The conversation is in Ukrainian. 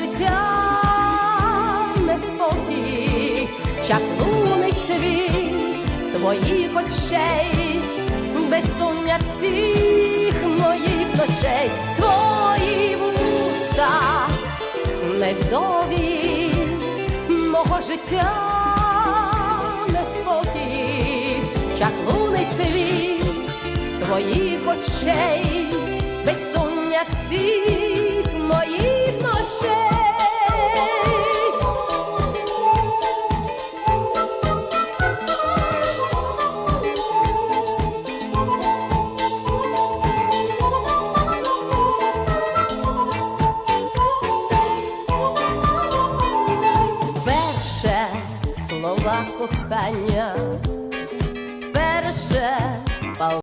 життя неспокій, чаклунить світ твоїх очей, безсумня всіх моїх ночей, твої вуста невдові мого життя неспокій, чаклунить світ твоїх очей, всіх моїх. Перше слова кохання.